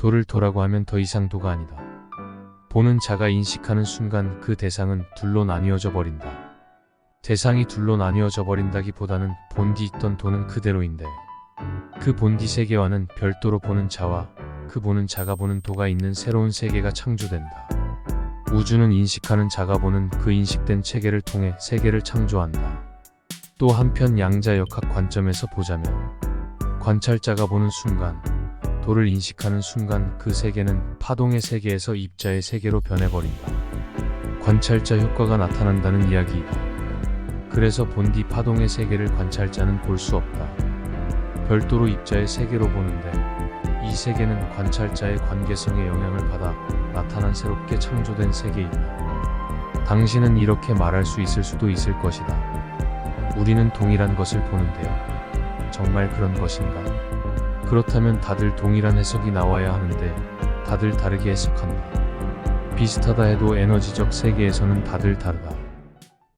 도를 도라고 하면 더 이상 도가 아니다. 보는 자가 인식하는 순간 그 대상은 둘로 나뉘어져 버린다. 대상이 둘로 나뉘어져 버린다기보다는 본디 있던 도는 그대로인데 그 본디 세계와는 별도로 보는 자와 그 보는 자가 보는 도가 있는 새로운 세계가 창조된다. 우주는 인식하는 자가 보는 그 인식된 체계를 통해 세계를 창조한다. 또 한편 양자역학 관점에서 보자면 관찰자가 보는 순간 도를 인식하는 순간 그 세계는 파동의 세계에서 입자의 세계로 변해버린다. 관찰자 효과가 나타난다는 이야기이다. 그래서 본디 파동의 세계를 관찰자는 볼 수 없다. 별도로 입자의 세계로 보는데 이 세계는 관찰자의 관계성에 영향을 받아 나타난 새롭게 창조된 세계이다. 당신은 이렇게 말할 수 있을 수도 있을 것이다. 우리는 동일한 것을 보는데요. 정말 그런 것인가? 그렇다면 다들 동일한 해석이 나와야 하는데 다들 다르게 해석한다. 비슷하다 해도 에너지적 세계에서는 다들 다르다.